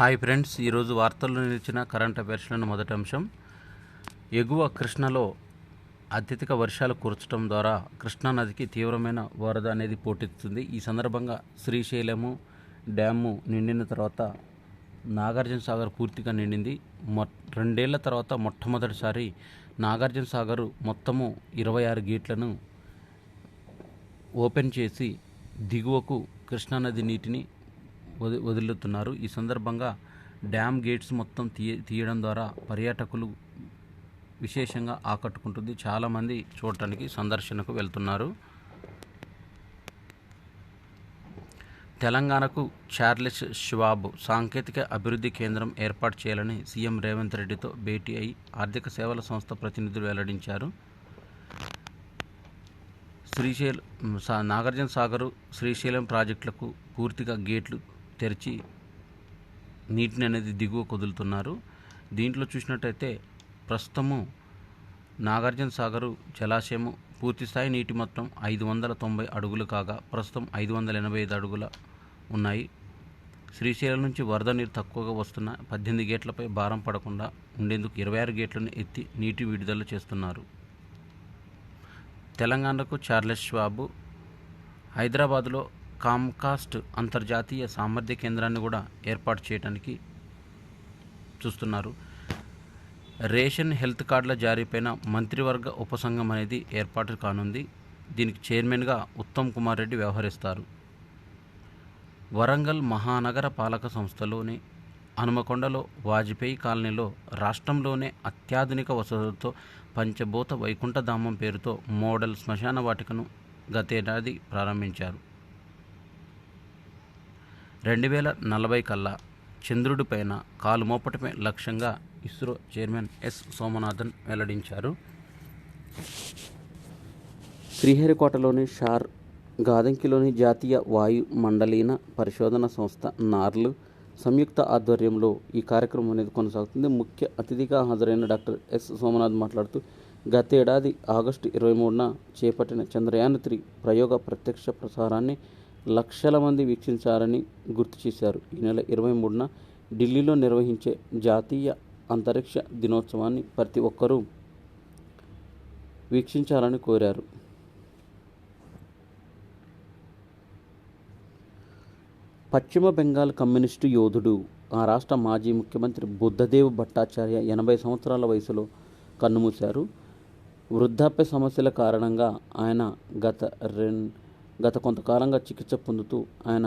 Hi friends ఈరోజు వార్తల్లో నిలిచిన కరెంట్ అఫైర్స్లోని మొదటి అంశం. ఎగువ కృష్ణలో అత్యధిక వర్షాలు కురచడం ద్వారా కృష్ణా నదికి తీవ్రమైన వరద అనేది పోటెత్తుతుంది. ఈ సందర్భంగా శ్రీశైలము డ్యాము నిండిన తర్వాత నాగార్జున సాగర్ పూర్తిగా నిండింది. మొ రెండేళ్ళ తర్వాత మొట్టమొదటిసారి నాగార్జున సాగర్ మొత్తము ఇరవై ఆరు గేట్లను ఓపెన్ చేసి దిగువకు కృష్ణానది నీటిని వదులుతున్నారు. ఈ సందర్భంగా డ్యామ్ గేట్స్ మొత్తం తీయ తీయడం ద్వారా పర్యాటకులు విశేషంగా ఆకట్టుకుంటుంది. చాలామంది చూడటానికి సందర్శనకు వెళ్తున్నారు. తెలంగాణకు చార్లెస్ షవాబ్ సాంకేతిక అభివృద్ధి కేంద్రం ఏర్పాటు చేయాలని సీఎం రేవంత్ రెడ్డితో భేటీ అయి ఆర్థిక సేవల సంస్థ ప్రతినిధులు వెల్లడించారు. శ్రీశైలం సా- నాగార్జున సాగరు శ్రీశైలం ప్రాజెక్టులకు పూర్తిగా గేట్లు తెరిచి నీటిని అనేది దిగువ కుదులుతున్నారు. దీంట్లో చూసినట్టయితే ప్రస్తుతము నాగార్జున సాగరు జలాశయము పూర్తిస్థాయి నీటి మొత్తం ఐదు వందల తొంభై అడుగులు కాగా ప్రస్తుతం ఐదు వందల ఎనభై ఐదు అడుగుల ఉన్నాయి. శ్రీశైలం నుంచి వరద నీరు తక్కువగా వస్తున్న పద్దెనిమిది గేట్లపై భారం పడకుండా ఉండేందుకు ఇరవై ఆరు గేట్లను ఎత్తి నీటి విడుదల చేస్తున్నారు. తెలంగాణకు చార్లెస్ షాబు హైదరాబాదులో కామ్కాస్ట్ అంతర్జాతీయ సామర్థ్య కేంద్రాన్ని కూడా ఏర్పాటు చేయడానికి చూస్తున్నారు. రేషన్ హెల్త్ కార్డుల జారీపైన మంత్రివర్గ ఉపసంఘం అనేది ఏర్పాటు కానుంది. దీనికి చైర్మన్గా ఉత్తమ్ కుమార్ రెడ్డి వ్యవహరిస్తారు. వరంగల్ మహానగర పాలక సంస్థలోని హనుమకొండలో వాజ్పేయి కాలనీలో రాష్ట్రంలోనే అత్యాధునిక వసతులతో పంచభూత వైకుంఠధామం పేరుతో మోడల్ శ్మశాన వాటికను గతేడాది ప్రారంభించారు. రెండు వేల నలభై కల్లా చంద్రుడిపైన కాలు మోపటమే లక్ష్యంగా ఇస్రో చైర్మన్ ఎస్ సోమనాథన్ వెల్లడించారు. శ్రీహరికోటలోని షార్ గాదంకిలోని జాతీయ వాయు మండలీన పరిశోధన సంస్థ నార్లు సంయుక్త ఆధ్వర్యంలో ఈ కార్యక్రమం అనేది కొనసాగుతుంది. ముఖ్య అతిథిగా హాజరైన డాక్టర్ ఎస్ సోమనాథ్ మాట్లాడుతూ గతేడాది ఆగస్టు ఇరవై మూడున చేపట్టిన చంద్రయాన్ త్రీ ప్రయోగ ప్రత్యక్ష ప్రసారాన్ని లక్షల మంది వీక్షించారని గుర్తు చేశారు. ఈ నెల ఇరవై మూడున ఢిల్లీలో నిర్వహించే జాతీయ అంతరిక్ష దినోత్సవాన్ని ప్రతి ఒక్కరూ వీక్షించాలని కోరారు. పశ్చిమ బెంగాల్ కమ్యూనిస్టు యోధుడు ఆ రాష్ట్ర మాజీ ముఖ్యమంత్రి బుద్ధదేవ్ భట్టాచార్య ఎనభై సంవత్సరాల వయసులో కన్నుమూశారు. వృద్ధాప్య సమస్యల కారణంగా ఆయన గత రెండు గత కొంతకాలంగా చికిత్స పొందుతూ ఆయన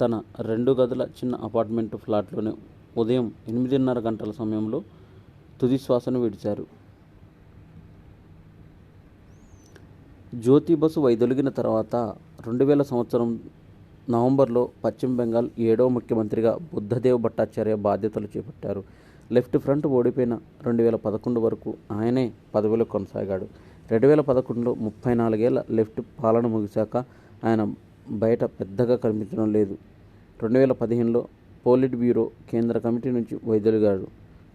తన రెండు గదుల చిన్న అపార్ట్మెంట్ ఫ్లాట్లోనే ఉదయం ఎనిమిదిన్నర గంటల సమయంలో తుది శ్వాసను విడిచారు. జ్యోతి బసు వైదొలిగిన తర్వాత రెండు వేల సంవత్సరం నవంబర్లో పశ్చిమ బెంగాల్ ఏడవ ముఖ్యమంత్రిగా బుద్ధదేవ్ భట్టాచార్య బాధ్యతలు చేపట్టారు. లెఫ్ట్ ఫ్రంట్ ఓడిపోయిన రెండు వేల పదకొండు వరకు ఆయనే పదవిలో కొనసాగాడు. రెండు వేల పదకొండులో ముప్పై నాలుగేళ్ళ లెఫ్ట్ పాలన ముగిశాక ఆయన బయట పెద్దగా కనిపించడం లేదు. రెండు వేల పదిహేనులో పోలిట్ బ్యూరో కేంద్ర కమిటీ నుంచి వైదొలిగాడు.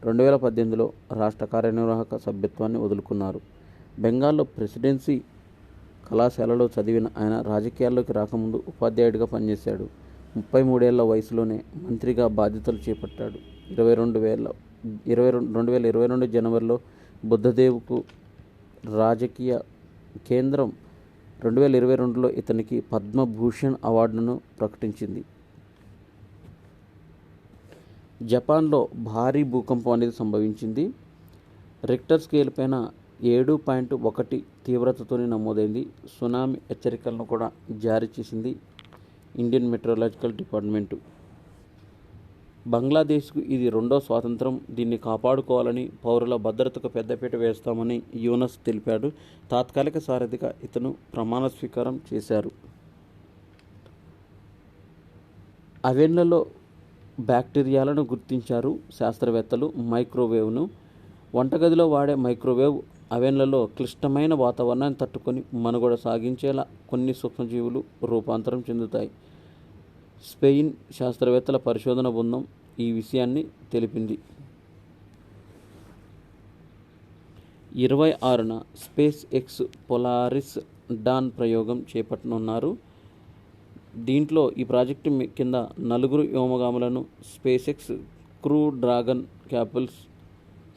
రెండు వేల పద్దెనిమిదిలో రాష్ట్ర కార్యనిర్వాహక సభ్యత్వాన్ని వదులుకున్నారు. బెంగాల్లో ప్రెసిడెన్సీ కళాశాలలో చదివిన ఆయన రాజకీయాల్లోకి రాకముందు ఉపాధ్యాయుడిగా పనిచేశాడు. ముప్పై మూడేళ్ళ వయసులోనే మంత్రిగా బాధ్యతలు చేపట్టాడు. ఇరవై రెండు వేల ఇరవై రెండు రెండు వేల ఇరవై రెండు జనవరిలో బుద్ధదేవ్కు రాజకీయ కేంద్రం రెండు వేల ఇరవై రెండులో ఇతనికి పద్మభూషణ్ అవార్డును ప్రకటించింది. జపాన్లో భారీ భూకంపం అనేది సంభవించింది. రిక్టర్ స్కేల్ పైన ఏడు పాయింట్ ఒకటి తీవ్రతతోనే నమోదైంది. సునామీ హెచ్చరికలను కూడా జారీ చేసింది ఇండియన్ మెట్రోలాజికల్ డిపార్ట్మెంటు. బంగ్లాదేశ్కు ఇది రెండో స్వాతంత్రం. దీన్ని కాపాడుకోవాలని పౌరుల భద్రతకు పెద్దపీట వేస్తామని యూనస్ తెలిపాడు. తాత్కాలిక సారథిగా ఇతను ప్రమాణ స్వీకారం చేశారు. అవెన్లలో బ్యాక్టీరియాలను గుర్తించారు శాస్త్రవేత్తలు మైక్రోవేవ్ను. వంటగదిలో వాడే మైక్రోవేవ్ అవెన్లలో క్లిష్టమైన వాతావరణాన్ని తట్టుకొని మనుగడ సాగించేలా కొన్ని సూక్ష్మజీవులు రూపాంతరం చెందుతాయి. స్పెయిన్ శాస్త్రవేత్తల పరిశోధన బృందం ఈ విషయాన్ని తెలిపింది. ఇరవై ఆరున స్పేస్ ఎక్స్ పొలారిస్ డాన్ ప్రయోగం చేపట్టనున్నారు. దీంట్లో ఈ ప్రాజెక్టు కింద నలుగురు వ్యోమగాములను Space X crew Dragon capsules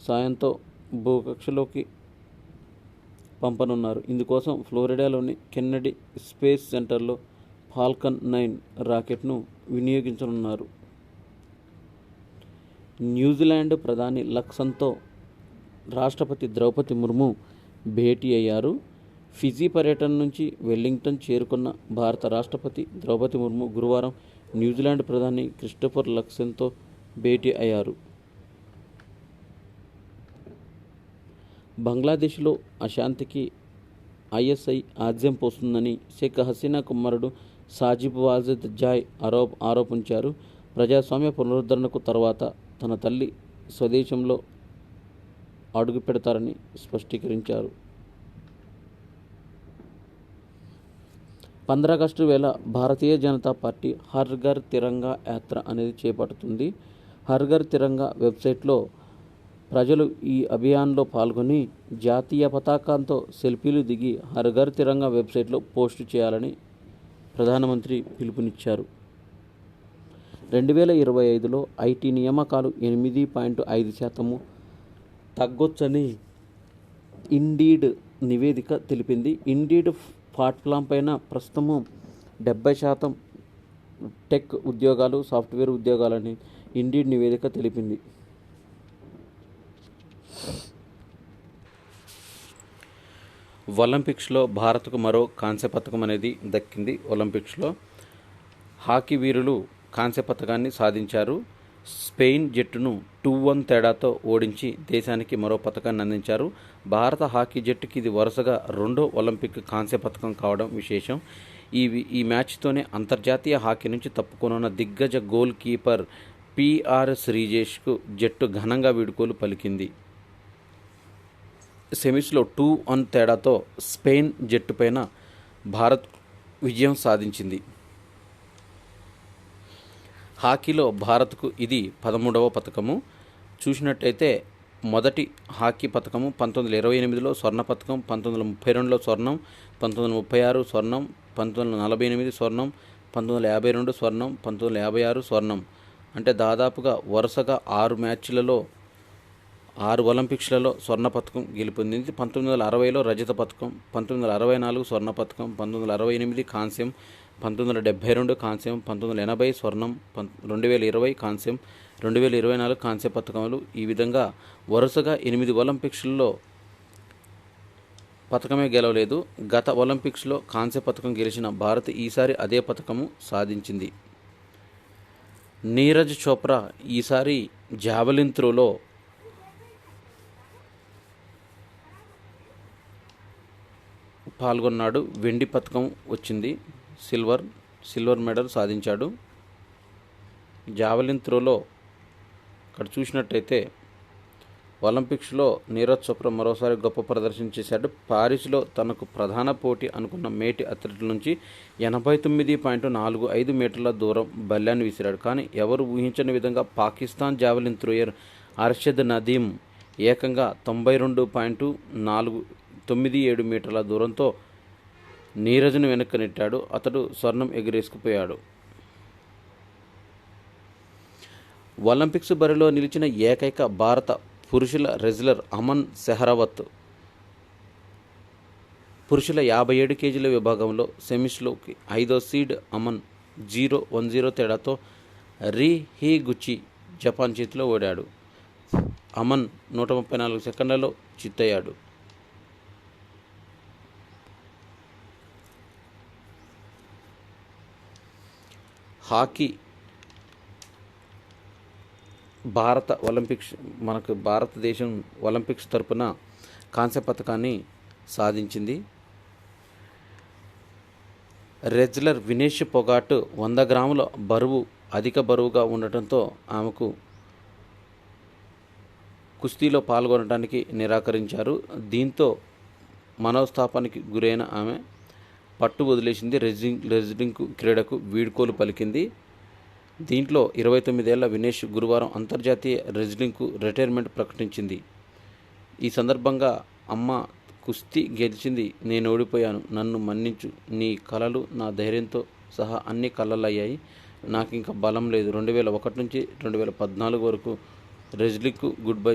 సాయంతో భూకక్షలోకి పంపనున్నారు. ఇందుకోసం ఫ్లోరిడాలోని కెన్నడీ స్పేస్ సెంటర్లో ఫాల్కన్ నైన్ రాకెట్ను వినియోగించనున్నారు. న్యూజిలాండ్ ప్రధాని లక్సన్తో రాష్ట్రపతి ద్రౌపది ముర్ము భేటీ అయ్యారు. ఫిజీ పర్యటన నుంచి వెల్లింగ్టన్ చేరుకున్న భారత రాష్ట్రపతి ద్రౌపది ముర్ము గురువారం న్యూజిలాండ్ ప్రధాని క్రిస్టోఫర్ లక్సన్తో భేటీ అయ్యారు. బంగ్లాదేశ్లో అశాంతికి ఐఎస్ఐ ఆజ్యం పోస్తుందని షేక్ హసీనా కుమారుడు సాజిబ్ వాజిద్ జాయ్ ఆరోప్ ఆరోపించారు. ప్రజాస్వామ్య పునరుద్ధరణకు తర్వాత తన తల్లి స్వదేశంలో అడుగు పెడతారని స్పష్టీకరించారు. పంద్రాగస్టు వేళ భారతీయ జనతా పార్టీ హర్ఘర్ తిరంగా యాత్ర అనేది చేపడుతుంది. హర్ఘర్ తిరంగా వెబ్సైట్లో ప్రజలు ఈ అభియాన్లో పాల్గొని జాతీయ పతాకంతో సెల్ఫీలు దిగి హర్ఘర్ తిరంగా వెబ్సైట్లో పోస్టు చేయాలని ప్రధానమంత్రి పిలుపునిచ్చారు. రెండు వేల ఇరవై ఐదులో ఐటీ నియామకాలు ఎనిమిది పాయింట్ ఐదు శాతము తగ్గొచ్చని ఇండీడ్ నివేదిక తెలిపింది. ఇండీడ్ ప్లాట్ఫామ్ పైన ప్రస్తుతము డెబ్బై శాతం టెక్ ఉద్యోగాలు సాఫ్ట్వేర్ ఉద్యోగాలని ఇండీడ్ నివేదిక తెలిపింది. ఒలింపిక్స్లో భారత్కు మరో కాంస్య పథకం అనేది దక్కింది. ఒలింపిక్స్లో హాకీ వీరులు కాంస్య పథకాన్ని సాధించారు. స్పెయిన్ జట్టును టూ వన్ తేడాతో ఓడించి దేశానికి మరో పథకాన్ని అందించారు. భారత హాకీ జట్టుకి ఇది వరుసగా రెండో ఒలింపిక్ కాంస్య పథకం కావడం విశేషం. ఈ ఈ మ్యాచ్తోనే అంతర్జాతీయ హాకీ నుంచి తప్పుకొనున్న దిగ్గజ గోల్ కీపర్ పిఆర్ శ్రీజేష్కు జట్టు ఘనంగా వీడుకోలు పలికింది. సెమీస్లో టూ వన్ తేడాతో స్పెయిన్ జట్టుపైన భారత్ విజయం సాధించింది. హాకీలో భారత్కు ఇది పదమూడవ పథకము చూసినట్టయితే మొదటి హాకీ పథకము పంతొమ్మిది వందల ఇరవై ఎనిమిదిలో స్వర్ణ పథకం పంతొమ్మిది వందల ముప్పై రెండులో స్వర్ణం పంతొమ్మిది వందల ముప్పై ఆరు స్వర్ణం పంతొమ్మిది వందల నలభై ఎనిమిది స్వర్ణం పంతొమ్మిది వందల యాభై రెండు స్వర్ణం పంతొమ్మిది వందల యాభై ఆరు స్వర్ణం. అంటే దాదాపుగా వరుసగా ఆరు మ్యాచ్లలో ఆరు ఒలింపిక్స్లలో స్వర్ణ పథకం గెలుపొందింది. పంతొమ్మిది వందల అరవైలో రజత పథకం పంతొమ్మిది వందల అరవై నాలుగు స్వర్ణ పథకం పంతొమ్మిది వందల అరవై ఎనిమిది కాంస్యం పంతొమ్మిది వందల డెబ్బై రెండు కాంస్యం పంతొమ్మిది వందల ఎనభై స్వర్ణం పం రెండు వేల ఇరవై కాంస్యం రెండు వేల ఇరవై నాలుగు కాంస్య పథకములు ఈ విధంగా వరుసగా ఎనిమిది ఒలింపిక్స్లలో పథకమే గెలవలేదు. గత ఒలింపిక్స్లో కాంస్య పథకం గెలిచిన భారత్ ఈసారి అదే పథకము సాధించింది. నీరజ్ చోప్రా ఈసారి జావలిన్ త్రోలో పాల్గొన్నాడు. వెండి పథకం వచ్చింది. సిల్వర్ సిల్వర్ మెడల్ సాధించాడు. జావలిన్ త్రోలో ఇక్కడ చూసినట్టయితే ఒలింపిక్స్లో నీరజ్ చోప్రా మరోసారి గొప్ప ప్రదర్శన చేశాడు. పారిస్లో తనకు ప్రధాన పోటీ అనుకున్న మేటి అథ్లెట్ల నుంచి ఎనభై తొమ్మిది పాయింట్ నాలుగు ఐదు మీటర్ల దూరం బల్యాన్ని విసిరాడు. కానీ ఎవరు ఊహించని విధంగా పాకిస్తాన్ జావలిన్ త్రోయర్ అర్షద్ నదీం ఏకంగా తొంభై రెండు పాయింట్ నాలుగు తొమ్మిది ఏడు మీటర్ల దూరంతో నీరజ్ను వెనక్కి నెట్టాడు. అతడు స్వర్ణం ఎగిరేసుకుపోయాడు. ఒలింపిక్స్ బరిలో నిలిచిన ఏకైక భారత పురుషుల రెజ్లర్ అమన్ సెహరావత్ పురుషుల యాభై ఏడు కేజీల విభాగంలో సెమీస్లోకి ఐదో seed Aman zero one zero తేడాతో రీ హీ గుచ్చి జపాన్ చేతిలో ఓడాడు. అమన్ నూట ముప్పై నాలుగు సెకండ్లలో చిత్తయ్యాడు. హాకీ భారత ఒలింపిక్స్ మనకు భారతదేశం ఒలింపిక్స్ తరపున కాంస్య పథకాన్ని సాధించింది. రెజ్లర్ వినేష్ పొగాట్ వంద గ్రాముల బరువు అధిక బరువుగా ఉండటంతో ఆమెకు కుస్తీలో పాల్గొనడానికి నిరాకరించారు. దీంతో మనోస్థాపానికి గురైన ఆమె పట్టు వదిలేసింది రెజ్లింగ్ రెజ్లింగ్ క్రీడకు వీడ్కోలు పలికింది. దీంట్లో ఇరవై తొమ్మిదేళ్ళ వినేష్ గురువారం అంతర్జాతీయ రెజ్లింగ్కు రిటైర్మెంట్ ప్రకటించింది. ఈ సందర్భంగా అమ్మ కుస్తీ గెలిచింది నేను ఓడిపోయాను నన్ను మన్నించు నీ కలలు నా ధైర్యంతో సహా అన్ని కళలయ్యాయి నాకు ఇంకా బలం లేదు. రెండు వేల ఒకటి నుంచి రెండు వేల పద్నాలుగు వరకు రెజ్లింగ్కు గుడ్ బై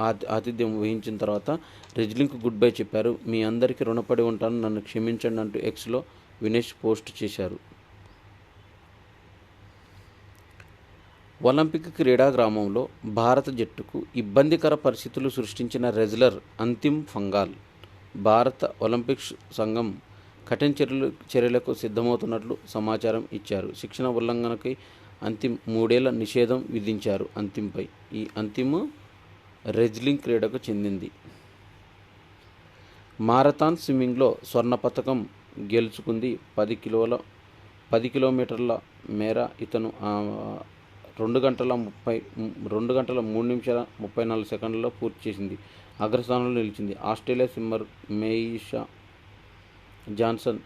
ఆతిథ్యం వహించిన తర్వాత రెజ్లింగ్కు గుడ్ బై చెప్పారు. మీ అందరికీ రుణపడి ఉంటాను. నన్ను క్షమించండి అంటూ ఎక్స్లో వినేష్ పోస్ట్ చేశారు. ఒలింపిక్ క్రీడా గ్రామంలో భారత జట్టుకు ఇబ్బందికర పరిస్థితులు సృష్టించిన రెజ్లర్ అంతిమ్ ఫంగాల్ భారత ఒలింపిక్స్ సంఘం కఠిన చర్యలు చర్యలకు సిద్ధమవుతున్నట్లు సమాచారం ఇచ్చారు. శిక్షణ ఉల్లంఘనకి అంతిమ్ మూడేళ్ళ నిషేధం విధించారు అంతింపై ఈ అంతిమ్ రెజ్లింగ్ క్రీడకు చెందింది. మారథాన్ స్విమ్మింగ్లో స్వర్ణ పథకం గెలుచుకుంది. పది కిలోల పది కిలోమీటర్ల మేర ఇతను రెండు గంటల ముప్పై రెండు గంటల మూడు నిమిషాల ముప్పై నాలుగు సెకండ్లలో పూర్తి చేసింది. అగ్రస్థానంలో నిలిచింది. ఆస్ట్రేలియా సిమ్మర్ మేయిషా జాన్సన్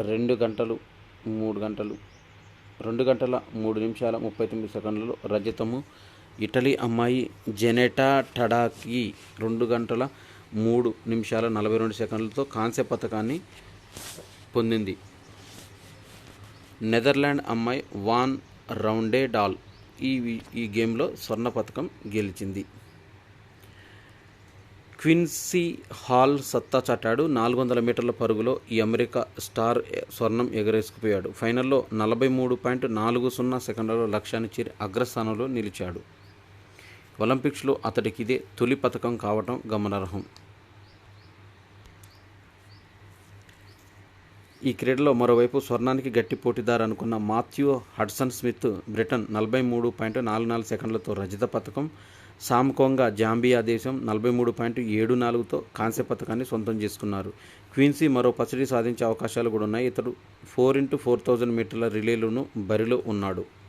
రెండు గంటలు మూడు గంటలు రెండు గంటల మూడు నిమిషాల ముప్పై తొమ్మిది సెకండ్లలో రజతము ఇటలీ అమ్మాయి జెనెటా టడాకి రెండు గంటల మూడు నిమిషాల నలభై రెండు సెకండ్లతో కాంస్య పథకాన్ని పొందింది. నెదర్లాండ్ అమ్మాయి వాన్ రౌండే డాల్ ఈ ఈ గేమ్లో స్వర్ణ పథకం గెలిచింది. క్విన్సీ హాల్ సత్తా చాటాడు. నాలుగు వందల మీటర్ల పరుగులో ఈ అమెరికా స్టార్ స్వర్ణం ఎగరేసుకుపోయాడు. ఫైనల్లో నలభై మూడు పాయింట్ నాలుగు సున్నా సెకండ్లలో లక్ష్యాన్ని చేరి అగ్రస్థానంలో నిలిచాడు. ఒలింపిక్స్లో అతడికి ఇదే తొలి పథకం కావటం గమనార్హం. ఈ క్రీడలో మరోవైపు స్వర్ణానికి గట్టి పోటీదారు అనుకున్న మాథ్యూ హడ్సన్ స్మిత్ బ్రిటన్ నలభై మూడు పాయింట్ నాలుగు నాలుగు సెకండ్లతో రజత పథకం సామ్కోంగా జాంబియా దేశం నలభై మూడు పాయింట్ ఏడు నాలుగుతో కాంస్య పథకాన్ని సొంతం చేసుకున్నారు. క్వీన్సీ మరో పసిడి సాధించే అవకాశాలు కూడా ఉన్నాయి. ఇతడు ఫోర్ ఇంటూ ఫోర్ థౌజండ్ మీటర్ల రిలేలోనూ బరిలో ఉన్నాడు.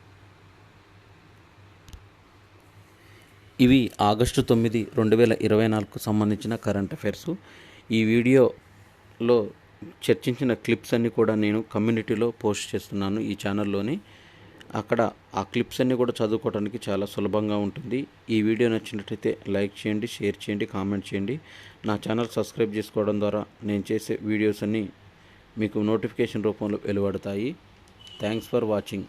ఇవి ఆగస్టు తొమ్మిది రెండు వేల ఇరవై నాలుగుకు సంబంధించిన కరెంట్ అఫైర్స్ ఈ వీడియోలో చర్చించిన క్లిప్స్ అన్నీ కూడా నేను కమ్యూనిటీలో పోస్ట్ చేస్తున్నాను ఈ ఛానల్లోని అక్కడ ఆ క్లిప్స్ అన్నీ కూడా చదువుకోవడానికి చాలా సులభంగా ఉంటుంది. ఈ వీడియో నచ్చినట్లయితే లైక్ చేయండి షేర్ చేయండి కామెంట్ చేయండి. నా ఛానల్ సబ్స్క్రైబ్ చేసుకోవడం ద్వారా నేను చేసే వీడియోస్ అన్నీ మీకు నోటిఫికేషన్ రూపంలో వెలువడతాయి. Thanks for watching